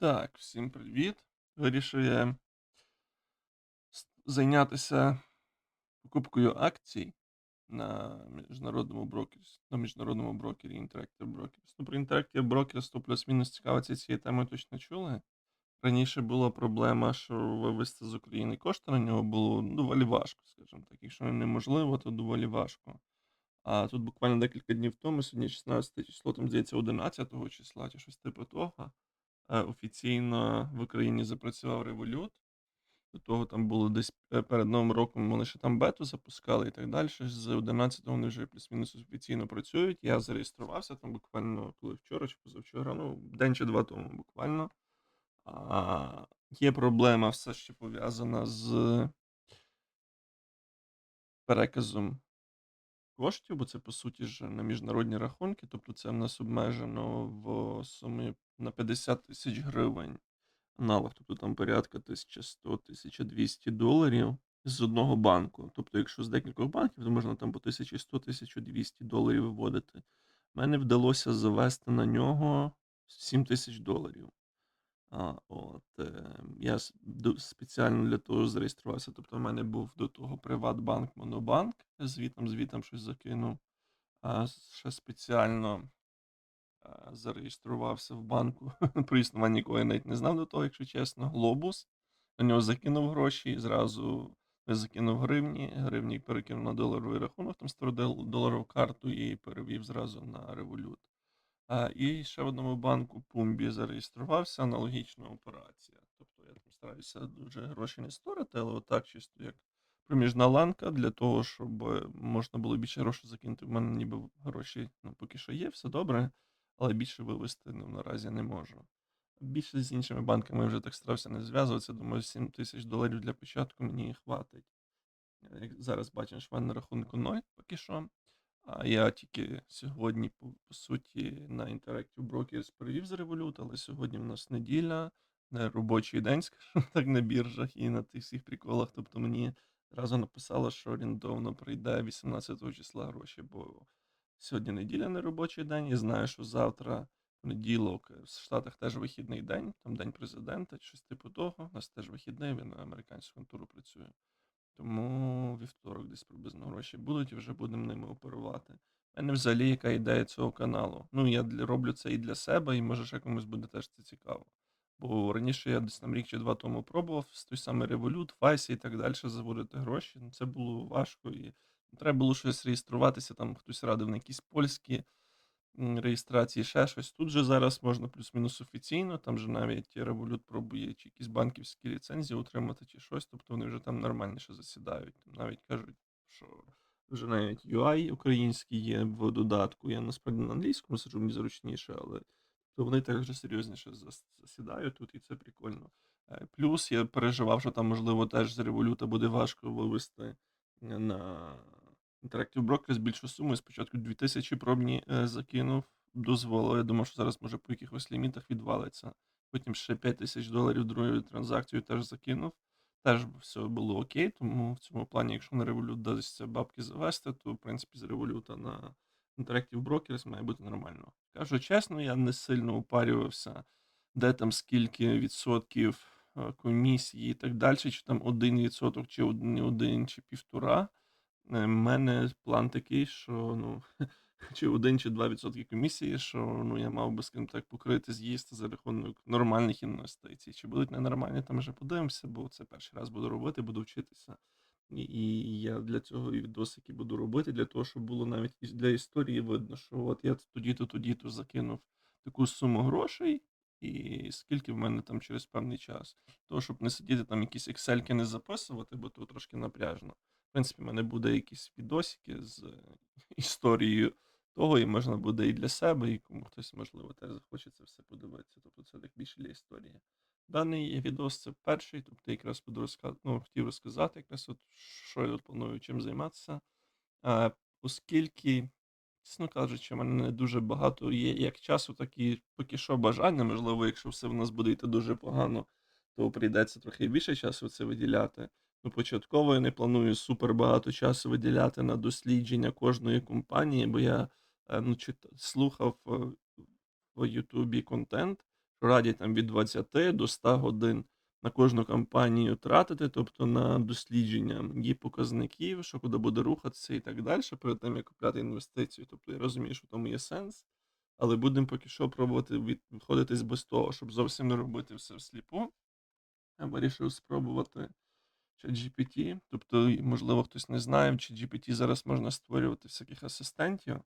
Так, всім привіт. Вирішив я зайнятися покупкою акцій на міжнародному брокері, на міжнародному брокері Interactive Brokers. Ну, про Interactive Brokers то плюс-мінус цікавиться цією темою точно чули. Раніше була проблема, що вивезти з України кошти на нього було доволі важко, скажімо так. Якщо неможливо, то доволі важко. А тут буквально декілька днів тому, сьогодні 16 число, там здається, 11 числа, чи щось типу того. Е, Офіційно в Україні запрацював револют. До того там було десь е, перед Новим роком вони ще там бету запускали і так далі. З 11-го вони вже плюс-мінус офіційно працюють. Я зареєструвався там буквально коли вчора чи позавчора, ну, день чи два тому буквально. А, є проблема все ще пов'язана з переказом коштів, бо це по суті ж на міжнародні рахунки, тобто це в нас обмежено в сумі на 50 тисяч гривень аналог, тобто там порядка 1100-1200 доларів з одного банку. Тобто, якщо з декількох банків, то можна там по 1100-1200 доларів виводити. Мене вдалося завести на нього 7 тисяч доларів. А, от, е, я спеціально для того зареєструвався. Тобто, в мене був до того Приватбанк, Монобанк, звітом, звітом щось закинув. А ще спеціально а, зареєструвався в банку. Про існування якого я навіть не знав до того, якщо чесно. Глобус. На нього закинув гроші, і зразу я закинув гривні, гривні перекинув на доларовий рахунок, там 100 дол- доларів карту і перевів зразу на револют. І ще в одному банку Пумбі зареєструвався, аналогічна операція. Тобто я там стараюся дуже гроші не сторити, але отак чисто як проміжна ланка для того, щоб можна було більше грошей закинути. В мене ніби гроші ну, поки що є, все добре, але більше вивести ну, наразі не можу. Більше з іншими банками вже так старався не зв'язуватися. Думаю, 7 тисяч доларів для початку мені хватить. Як зараз бачимо, що в мене на рахунку 0 поки що. А я тільки сьогодні, по, по суті, на Interactive Brokers перевів з Revolut, але сьогодні в нас неділя, не робочий день, скажімо так, на біржах і на тих всіх приколах. Тобто мені одразу написало, що орієнтовно прийде 18 числа гроші, бо сьогодні неділя не робочий день. І знаю, що завтра, понеділок, в Штатах теж вихідний день, там день президента, щось типу того. У нас теж вихідний, він на американську контору працює. Тому вівторок десь приблизно гроші будуть і вже будемо ними оперувати. У мене взагалі яка ідея цього каналу. Ну, я роблю це і для себе, і може ще комусь буде теж це цікаво. Бо раніше я десь там рік чи два тому пробував з той самий Revolut, Файсі і так далі заводити гроші. Ну, Це було важко і треба було щось реєструватися, там хтось радив на якісь польські реєстрації, ще щось. Тут же зараз можна плюс-мінус офіційно, там же навіть Revolut пробує чи якісь банківські ліцензії отримати, чи щось, тобто вони вже там нормальніше засідають. Там навіть кажуть, що вже навіть UI український є в додатку. Я насправді на англійському сиджу, мені зручніше, але то вони так вже серйозніше засідають тут, і це прикольно. Е, Плюс я переживав, що там, можливо, теж з революта буде важко вивести на Interactive Brokers більшу суму. Спочатку 2000 пробні е, закинув, дозволив. Я думав, що зараз може по якихось лімітах відвалиться. Потім ще 5000 доларів другою транзакцією теж закинув. Теж все було окей, тому в цьому плані, якщо на Revolut вдасться бабки завести, то в принципі з революта на Interactive Brokers має бути нормально. Кажу чесно, я не сильно упарювався, де там скільки відсотків е, комісії і так далі, чи там один відсоток, чи один, один, чи півтора. У мене план такий, що ну, чи один, чи два відсотки комісії, що ну, я мав би, скажімо так, покрити з'їсти за рахунок нормальних інвестицій. Чи будуть ненормальні, там вже подивимося, бо це перший раз буду робити, буду вчитися. І, я для цього і відосики буду робити, для того, щоб було навіть для історії видно, що от я тоді-то, тоді-то закинув таку суму грошей, і скільки в мене там через певний час. Того, щоб не сидіти там якісь ексельки не записувати, бо то трошки напряжно. В принципі, в мене буде якісь відосики з е, історією того, і можна буде і для себе, і кому хтось, можливо, теж захоче це все подивитися. Тобто це так більше для історії. Даний відос це перший, тобто якраз буду розказати, ну, хотів розказати, якраз от, що я планую чим займатися. А, оскільки, чесно кажучи, в мене не дуже багато є як часу, так і поки що бажання. Можливо, якщо все в нас буде йти дуже погано, то прийдеться трохи більше часу це виділяти. Ну, початково я не планую супер багато часу виділяти на дослідження кожної компанії, бо я е, ну, чит... слухав е, в Ютубі контент, що радять там від 20 до 100 годин на кожну кампанію тратити, тобто на дослідження її показників, що куди буде рухатися і так далі, перед тим, як купляти інвестицію. Тобто я розумію, що в тому є сенс, але будемо поки що пробувати від, виходитись без того, щоб зовсім не робити все всліпу. Я вирішив спробувати ChatGPT. Тобто, можливо, хтось не знає, в ChatGPT зараз можна створювати всяких асистентів.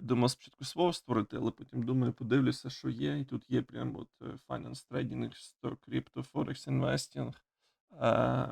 Я думав спочатку свого створити, але потім думаю, подивлюся, що є. І тут є прям от е, Finance Trading, Crypto, Forex Investing,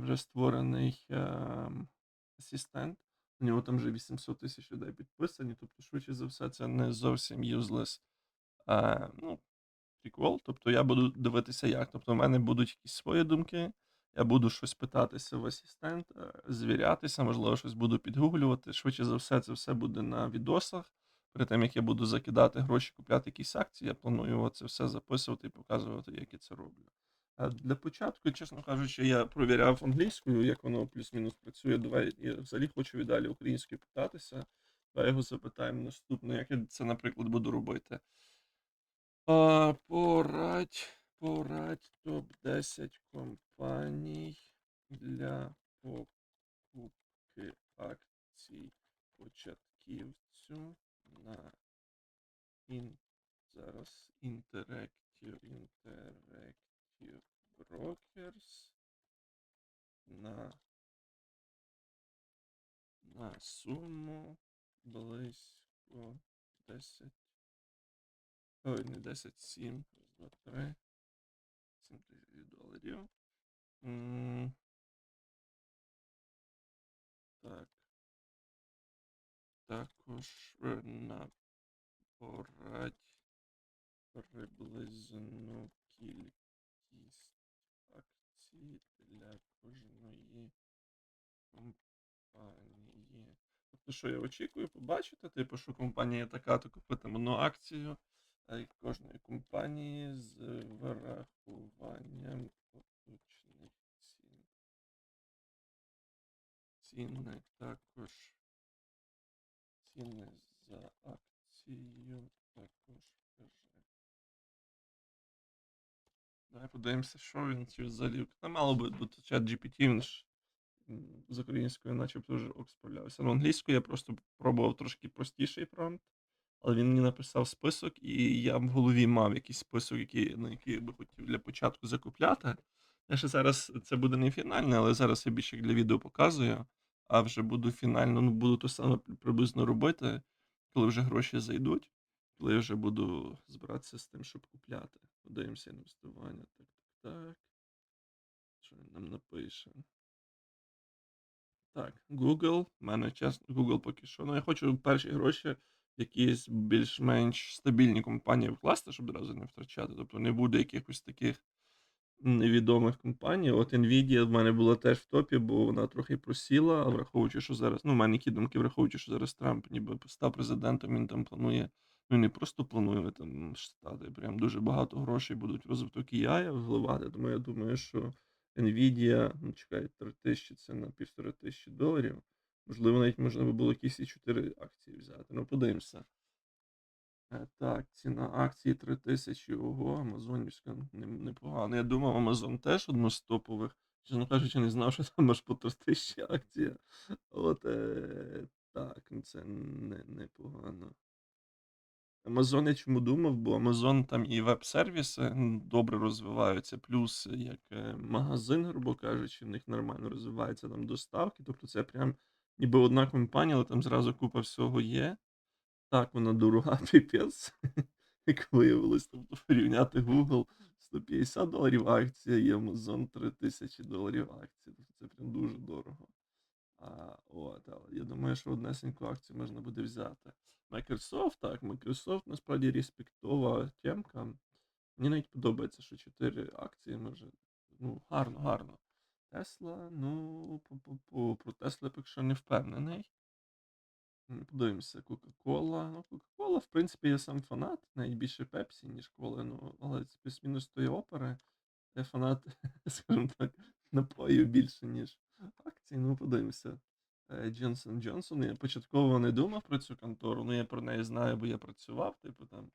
вже створений е, асистент. У нього там вже 800 тисяч людей підписані, тобто, швидше за все, це не зовсім useless. Е, ну, прикол. Тобто я буду дивитися, як. Тобто, в мене будуть якісь свої думки. Я буду щось питатися в асистент, е, звірятися, можливо, щось буду підгуглювати. Швидше за все, це все буде на відосах. Перед тим, як я буду закидати гроші, купляти якісь акції, я планую це все записувати і показувати, як я це роблю. А для початку, чесно кажучи, я провіряв англійською, як воно плюс-мінус працює. Давай я взагалі хочу віддалі українською питатися. Давай його запитаємо наступне, як я це, наприклад, буду робити. Порадь, порадь топ-10 компаній для покупки акцій початківцю на ін... зараз Interactive Interactive Brokers на, на суму близько 10 Ой, не 10, 7, 2, 3. 7 тисяч доларів. М, Так. Також на порадь приблизну кількість акцій для кожної компанії. Тобто, що я очікую побачити, типу, що компанія така, то купити одну акцію кожної компанії з врахуванням Ціни також ціни за акцію також каже. Давай подивимося, що він чи взагалі. Там мало би бути чат GPT, він ж з українською начебто вже справлявся. Ну, англійською я просто пробував трошки простіший промпт, але він мені написав список, і я в голові мав якийсь список, який, на який я би хотів для початку закупляти. Я ще зараз це буде не фінальне, але зараз я більше для відео показую, а вже буду фінально, ну буду то саме приблизно робити, коли вже гроші зайдуть, коли я вже буду збиратися з тим, щоб купляти. Подивимося інвестування. Так, так, так. Що він нам напише? Так, Google. У мене чесно, Google поки що. Ну, я хочу перші гроші в якісь більш-менш стабільні компанії вкласти, щоб одразу не втрачати. Тобто не буде якихось таких невідомих компаній. От Nvidia в мене була теж в топі, бо вона трохи просіла, враховуючи, що зараз. Ну, в мене які думки, враховуючи, що зараз Трамп ніби став президентом, він там планує. Ну, не просто планує там стати. Прям дуже багато грошей будуть в розвиток AI вливати. Тому я думаю, що Nvidia, ну чекай, 3 тисячі це на півтори тисячі доларів. Можливо, навіть можна було якісь і 4 акції взяти. Ну, подивимося. Е, Так, ціна акції 3 тисячі. Ого, Амазонівська не- непогано. Я думав, Амазон теж одно з топових. Чесно кажучи, не знав, що там аж по 3 тисячі акція. От е, так, ну це не, непогано. Amazon я чому думав, бо Amazon там і веб-сервіси добре розвиваються, плюс як е, магазин, грубо кажучи, в них нормально розвиваються там доставки. Тобто це прям ніби одна компанія, але там зразу купа всього є. Так, вона дорога, піпець. Як виявилось, тобто порівняти Google 150 доларів акція і Amazon 3000 доларів. Тобто це прям дуже дорого. А, от, але я думаю, що однесеньку акцію можна буде взяти. Microsoft, так, Microsoft насправді респектова темка. Мені навіть подобається, що 4 акції може. Ну, гарно, гарно. Тесла, ну, по-по-по, про Тесла поки що не впевнений. Подивимося, Кока-Кола. Ну, Кока-Кола, в принципі, я сам фанат, навіть більше Пепсі, ніж коли, ну, але плюс-мінус тої опери. Я фанат, скажімо так, напоїв більше, ніж акцій. Ну, подивимося. Е, Johnson Johnson. Я початково не думав про цю контору, ну я про неї знаю, бо я працював, типу там,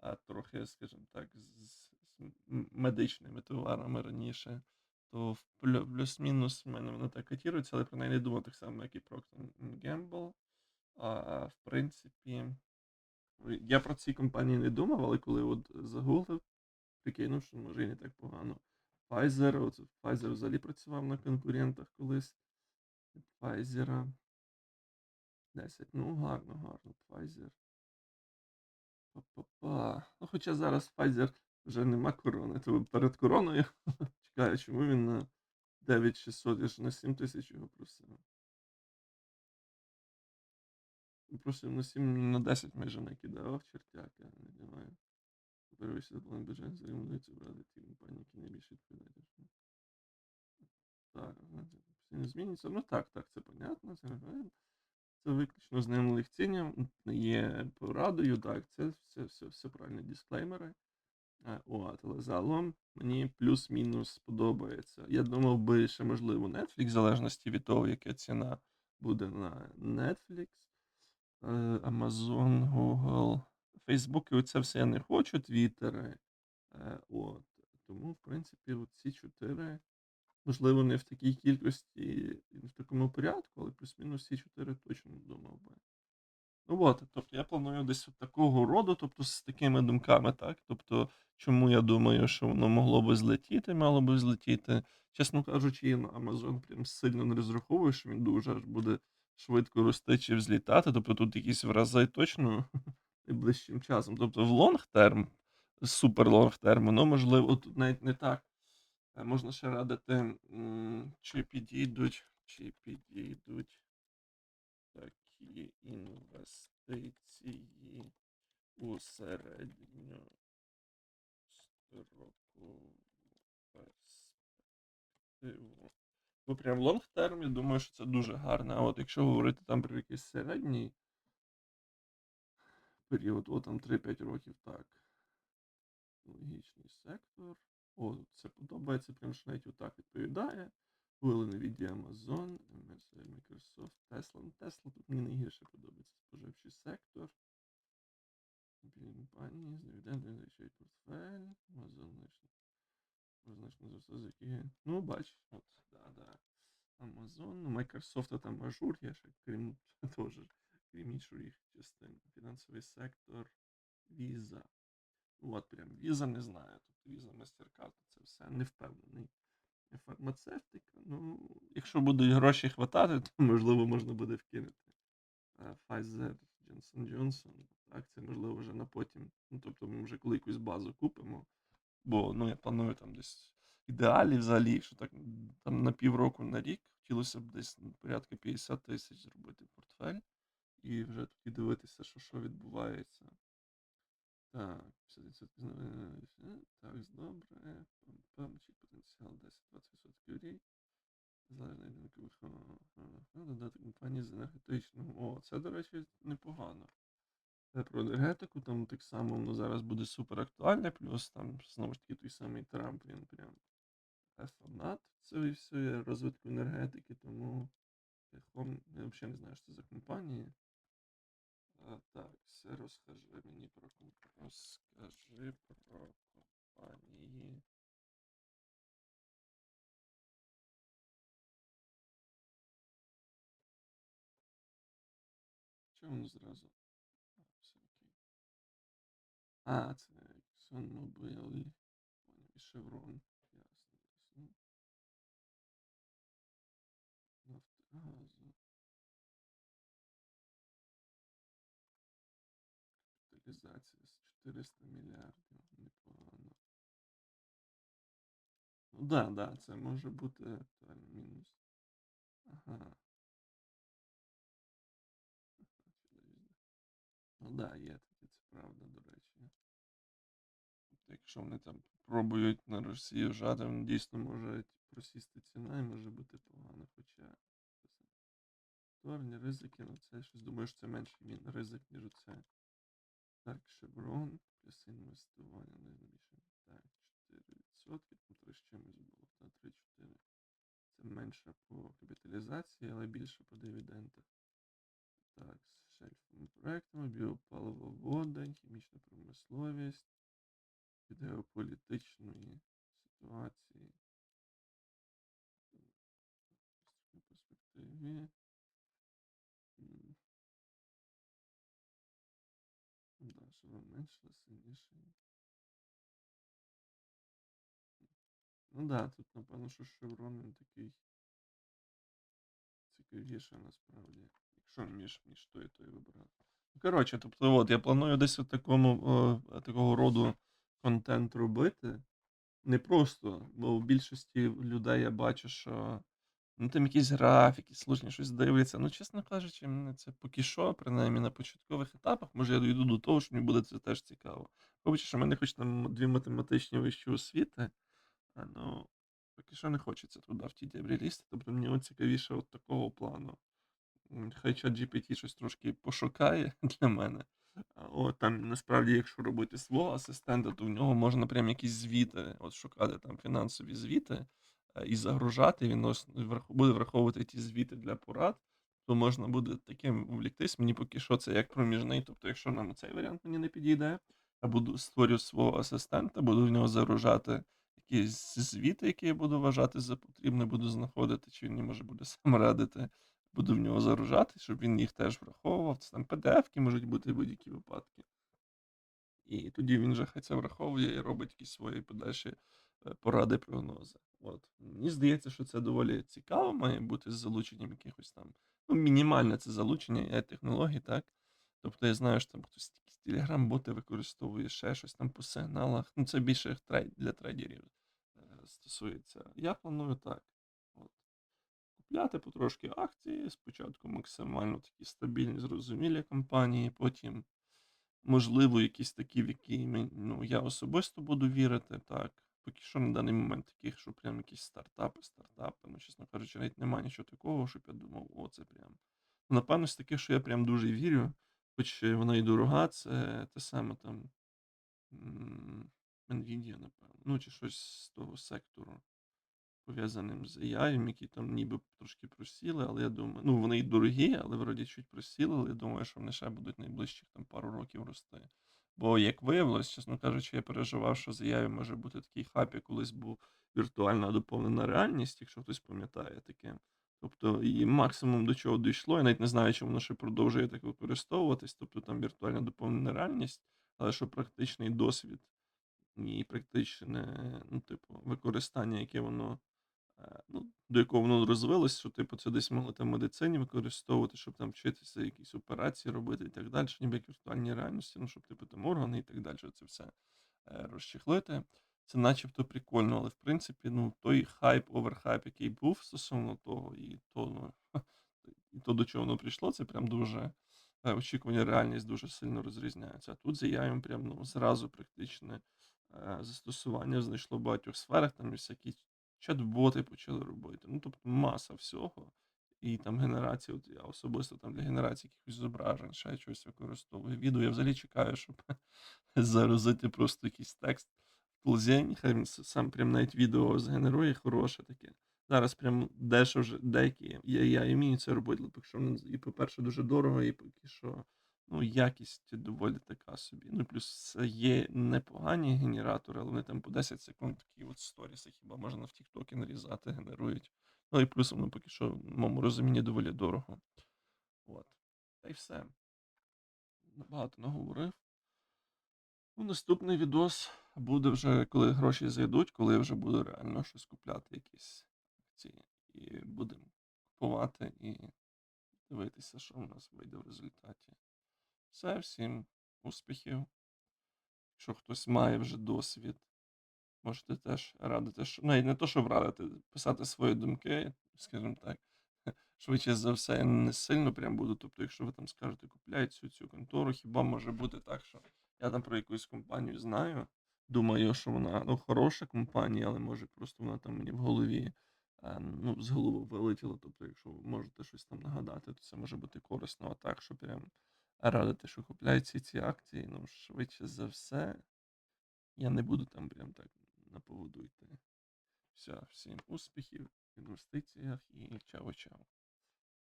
а трохи, скажімо так, з, з медичними товарами раніше, то плюс-мінус в мене воно так котірується, але про неї не думав так само, як і Procter Gamble. А, в принципі, я про ці компанії не думав, але коли от загуглив, прикинув, що може і не так погано. Pfizer, от Pfizer взагалі працював на конкурентах колись. Pfizer. 10. Ну, гарно, гарно. Pfizer. Па-па-па. Ну, хоча зараз Pfizer вже нема корони, то перед короною. Чекаю, чому він на 9600, я ж на 7 тисяч його просив. Просив на 7 на 10 майже накидав, чертяк, я не знаю. Перевищити план бюджет, зарекомендується брати ті компанії, які найбільше відповідають. Так, постійно змінюється. Ну так, так, це понятно. Це, нормально. це виключно з ним легцінням, є порадою, так, це все, все, все правильно дисклеймери. Е, От, але загалом мені плюс-мінус подобається. Я думав би, ще можливо Netflix, в залежності від того, яка ціна буде на Netflix, Amazon, Google, Facebook, і оце все я не хочу, Твіттери. Е, От. Тому, в принципі, ці чотири, можливо, не в такій кількості не в такому порядку, але плюс-мінус ці чотири точно думав би. Ну от, тобто я планую десь от такого роду, тобто з такими думками, так? Тобто, чому я думаю, що воно могло би злетіти, мало би злетіти. Чесно кажучи, я Amazon прям сильно не розраховую, що він дуже аж буде швидко рости чи взлітати. Тобто тут якісь в рази точно найближчим часом. Тобто в лонг-терм, супер лонг-терм, воно можливо, тут навіть не так. Е, Можна ще радити, чи підійдуть, чи підійдуть такі інвестиції у середньострокову перспективу. Ну, прям лонг-терм, я думаю, що це дуже гарно. А от якщо говорити там про якийсь середній період, о, там 3-5 років, так. Логічний сектор. О, це подобається, прям що навіть отак відповідає. Google, Nvidia, Amazon, MSI, Microsoft, Tesla. Ну, Tesla тут мені найгірше подобається. Споживчий сектор. Компанії, з дивідендами захищають портфель. Amazon значно. Значно зросте з. Ну, бач, от, да, да. Amazon, ну, Microsoft там ажур є ще, крім теж, крім інших частин. Фінансовий сектор, Visa. Ну, от прям Visa не знаю. Тобто Visa, MasterCard, це все не впевнений. Фармацевтика, ну, якщо будуть гроші хватати, то можливо можна буде вкинути. Pfizer, Johnson Johnson, це можливо вже на потім. Ну, тобто ми вже коли якусь базу купимо. Бо ну, я планую там десь ідеалі взагалі, якщо так там на півроку на рік, хотілося б десь ну, порядка 50 тисяч зробити портфель і вже тоді дивитися, що, що відбувається. Так, 50% Так, добре. Пам-пам, потенціал 10-20% рік. Залежно від ринкових ну, компанії з енергетичного. О, це, до речі, непогано. Це про енергетику, там так само воно зараз буде супер актуальне, плюс там знову ж таки той самий Трамп, він прям фанат цієї всієї розвитку енергетики, тому Техом, я взагалі не знаю, що це за компанії. А, так, все розкажи мені про. Розкажи про компанії. Чому зразу? А, це ExxonMobil і Chevron. Ясно, ясно. Нафтогазу. Капіталізація з 400 мільярдів. Непогано. Ну да, да, це може бути актуальний мінус. Ага. Ну да, є таке, це правда, до речі. Якщо вони там пробують на Росію жати, вони дійсно можуть просісти ціна і може бути погано, хоча. Повторні ризики, ну це щось думаю, що це менший ризик, ніж оце. Так, Chevron, плюс інвестування найбільше. Так, 4%, там 3 з чимось було, та 3-4. Це менше по капіталізації, але більше по дивідендах. Так, з шельфовими проектами, біопаливо, вода, хімічна промисловість. Геополітичної ситуації. В перспективі. Да, що зменшили сильніше. Ну да, тут, напевно, що Шеврон він такий цікавіше насправді. Якщо між, між той і той вибирати. Ну, Коротше, тобто, от, я планую десь в такому, о, такого роду контент робити. Не просто, бо в більшості людей я бачу, що ну, там якісь графіки, сложні щось дивляться. Ну, чесно кажучи, мене це поки що, принаймні на початкових етапах, може я дійду до того, що мені буде це теж цікаво. Вибачте, що в мене хоч там дві математичні вищі освіти, а, ну, поки що не хочеться туди в ті дебрі лізти. Тобто мені цікавіше от такого плану. Хай чат GPT щось трошки пошукає для мене. От там насправді, якщо робити свого асистента, то в нього можна прям якісь звіти, от шукати там фінансові звіти е, і загружати. Він буде враховувати ті звіти для порад. То можна буде таким увліктись. Мені поки що це як проміжний. Тобто, якщо нам цей варіант мені не підійде, я буду створю свого асистента, буду в нього загружати якісь звіти, які я буду вважати за потрібне, буду знаходити, чи він може буде сам радити. Буду в нього загружати, щоб він їх теж враховував. Це там PDF-ки можуть бути будь-які випадки. І тоді він вже хай це враховує і робить якісь свої подальші е, поради, прогнози. От. Мені здається, що це доволі цікаво має бути з залученням якихось там. Ну, мінімальне це залучення AI технологій, так? Тобто я знаю, що там хтось телеграм-боти використовує, ще щось там по сигналах. Ну, це більше трейд для трейдерів е, стосується. Я планую так. Купляти потрошки акції, спочатку максимально такі стабільні, зрозумілі компанії, потім можливо, якісь такі, в які ну, я особисто буду вірити, так. Поки що на даний момент таких, що прям якісь стартапи, стартапи. Ну, чесно кажучи, навіть немає нічого такого, щоб я думав, о, це прям. Ну, Напевно, з таких, що я прям дуже вірю, хоч вона і дорога, це те саме там Nvidia, напевно. Ну, чи щось з того сектору пов'язаним з AI, які там ніби трошки просіли, але я думаю, ну вони і дорогі, але вроді чуть просіли, але я думаю, що вони ще будуть найближчих там пару років рости. Бо, як виявилось, чесно кажучи, я переживав, що з AI може бути такий хаб, як колись був віртуальна доповнена реальність, якщо хтось пам'ятає таке. Тобто, і максимум до чого дійшло, я навіть не знаю, чи воно ще продовжує так використовуватись. Тобто там віртуальна доповнена реальність, але що практичний досвід і практичне, ну, типу, використання, яке воно ну, до якого воно розвилось, що типу це десь могли там в медицині використовувати, щоб там вчитися якісь операції робити і так далі, ніби як віртуальні реальності, ну, щоб типу там органи і так далі, це все е, розчехлити. Це начебто прикольно, але в принципі, ну, той хайп, оверхайп, який був стосовно того, і то, ну, і то, до чого воно прийшло, це прям дуже е, очікування, реальність дуже сильно розрізняється. А тут за яєм прям ну, зразу практичне е, застосування знайшло в багатьох сферах, там і всякі чат-боти почали робити. Ну, тобто маса всього. І там генерація, от я особисто там для генерації якихось зображень, ще щось використовую. Відео я взагалі чекаю, щоб загрузити просто якийсь текст в хай він сам прям навіть відео згенерує хороше таке. Зараз прям дещо вже деякі я, я вмію це робити, але що воно і, по-перше, дуже дорого, і поки що ну, якість доволі така собі. Ну, плюс це є непогані генератори, але вони там по 10 секунд такі от сторіси хіба можна в Тіктокі нарізати, генерують. Ну і плюс воно поки що, в моєму розумінні, доволі дорого. От. Та й все. Набагато наговорив. Ну, наступний відос буде вже, коли гроші зайдуть, коли вже буду реально щось купляти, якісь акції. І будемо купувати і дивитися, що в нас вийде в результаті. Все, всім успіхів. Якщо хтось має вже досвід, можете теж радити, що навіть не то, щоб радити, писати свої думки, скажімо так. Швидше за все, я не сильно прям буду. Тобто, якщо ви там скажете, купляй цю цю контору, хіба може бути так, що я там про якусь компанію знаю. Думаю, що вона ну, хороша компанія, але може просто вона там мені в голові ну, з голови вилетіла. Тобто, якщо ви можете щось там нагадати, то це може бути корисно. А так, що прям радити, що купляють ці ці акції, ну швидше за все, я не буду там прям так на поводу йти. Все, всім успіхів в інвестиціях і чао-чао.